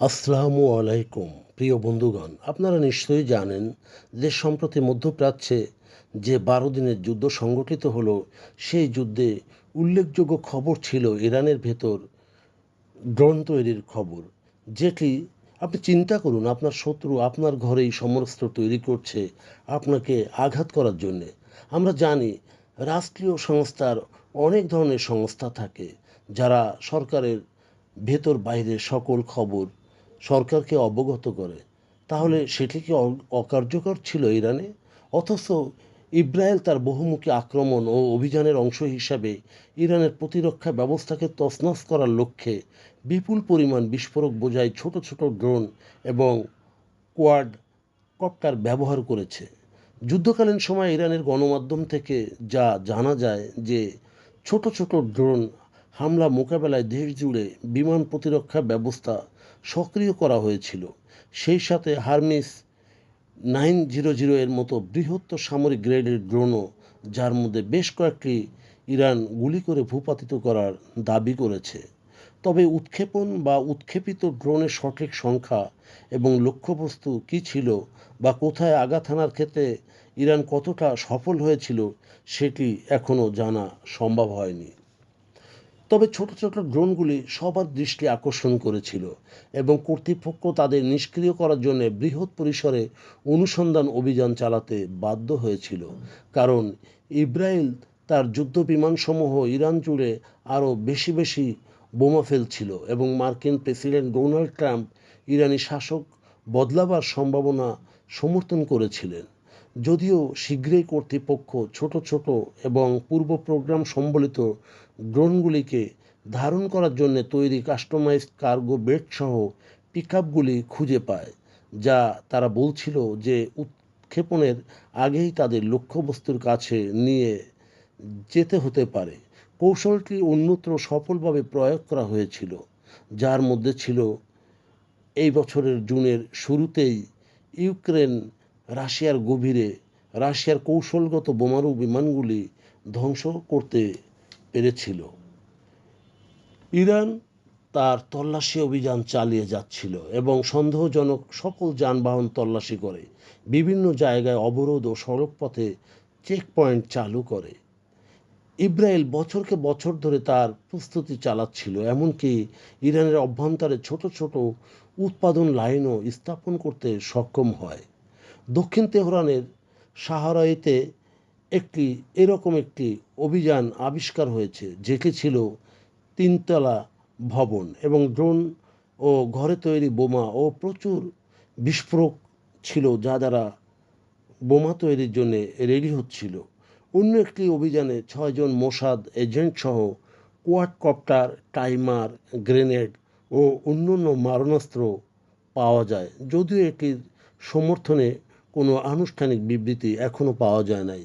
আসসালামু আলাইকুম, প্রিয় বন্ধুগণ। আপনারা নিশ্চয়ই জানেন যে সম্প্রতি মধ্যপ্রাচ্যে যে বারো দিনের যুদ্ধ সংগঠিত হলো, সেই যুদ্ধে উল্লেখযোগ্য খবর ছিল ইরানের ভেতর ড্রোন তৈরির খবর, যেটি আপনি চিন্তা করুন, আপনার শত্রু আপনার ঘরেই সমরাস্ত্র তৈরি করছে আপনাকে আঘাত করার জন্যে। আমরা জানি রাষ্ট্রীয় সংস্থার অনেক ধরনের সংস্থা থাকে, যারা সরকারের ভেতর বাইরে সকল খবর সরকারকে অবগত করে। তাহলে সেটি কি অকার্যকর ছিল ইরানে? অথচ ইসরায়েল তার বহুমুখী আক্রমণ ও অভিযানের অংশ হিসাবে ইরানের প্রতিরক্ষা ব্যবস্থাকে তছনছ করার লক্ষ্যে বিপুল পরিমাণ বিস্ফোরক বোঝাই ছোট ছোট ড্রোন এবং কোয়াড কপ্টার ব্যবহার করেছে। যুদ্ধকালীন সময় ইরানের গণমাধ্যম থেকে যা জানা যায় যে ছোট ছোট ড্রোন হামলা মোকাবেলায় দেশ জুড়ে বিমান প্রতিরক্ষা ব্যবস্থা সক্রিয় করা হয়েছিল। সেই সাথে হারমিস নাইন জিরো জিরো এর মতো বৃহত্তর সামরিক গ্রেডের ড্রোনও, যার মধ্যে বেশ কয়েকটি ইরান গুলি করে ভূপাতিত করার দাবি করেছে। তবে উৎক্ষেপণ বা উৎক্ষেপিত ড্রোনের সঠিক সংখ্যা এবং লক্ষ্যবস্তু কী ছিল বা কোথায় আঘাত হানার ক্ষেত্রে ইরান কতটা সফল হয়েছিল, সেটি এখনও জানা সম্ভব হয়নি। তবে ছোট ছোট ড্রোনগুলি সবার দৃষ্টি আকর্ষণ করেছিল এবং কর্তৃপক্ষ তাদের নিষ্ক্রিয় করার জন্য বৃহৎ পরিসরে অনুসন্ধান অভিযান চালাতে বাধ্য হয়েছিল। কারণ ইসরায়েল তার যুদ্ধ বিমানসমূহ ইরান জুড়ে আরও বেশি বেশি বোমা ফেলছিল এবং মার্কিন প্রেসিডেন্ট ডোনাল্ড ট্রাম্প ইরানি শাসক বদলাবার সম্ভাবনা সমর্থন করেছিলেন। যদিও শীঘ্রই কর্তৃপক্ষ ছোট ছোট এবং পূর্ব প্রোগ্রাম সম্বলিত ড্রোনগুলিকে ধারণ করার জন্য তৈরি কাস্টমাইজড কার্গো বেড সহ পিকআপগুলি খুঁজে পায়, যা তারা বলছিল যে উৎক্ষেপণের আগেই তাদের লক্ষ্যবস্তুর কাছে নিয়ে যেতে হতে পারে। কৌশলটি অন্যত্র সফলভাবে প্রয়োগ করা হয়েছিল, যার মধ্যে ছিল এই বছরের জুনের শুরুতেই ইউক্রেন, রাশিয়ার গভীরে রাশিয়ার কৌশলগত বোমারু বিমানগুলি ধ্বংস করতে পেরেছিল। ইরান তার তল্লাশি অভিযান চালিয়ে যাচ্ছিল এবং সন্দেহজনক সকল যানবাহন তল্লাশি করে, বিভিন্ন জায়গায় অবরোধ ও সড়কপথে চেকপয়েন্ট চালু করে। ইসরায়েল বছরকে বছর ধরে তার প্রস্তুতি চালাচ্ছিল, এমনকি ইরানের অভ্যন্তরে ছোট ছোট উৎপাদন লাইনও স্থাপন করতে সক্ষম হয়। দক্ষিণ তেহরানের সাহারাইতে একটি, এরকম একটি অভিযান আবিষ্কার হয়েছে, যেটি ছিল তিনতলা ভবন এবং ড্রোন ও ঘরে তৈরি বোমা ও প্রচুর বিস্ফোরক ছিল যা দ্বারা বোমা তৈরির জন্য রেডি হচ্ছিল। অন্য একটি অভিযানে ছয়জন মোসাদ এজেন্ট সহ কোয়াডকপ্টার, টাইমার, গ্রেনেড ও অন্যান্য মারণাস্ত্র পাওয়া যায়, যদিও এটির সমর্থনে কোনো আনুষ্ঠানিক বিবৃতি এখনও পাওয়া যায় নাই।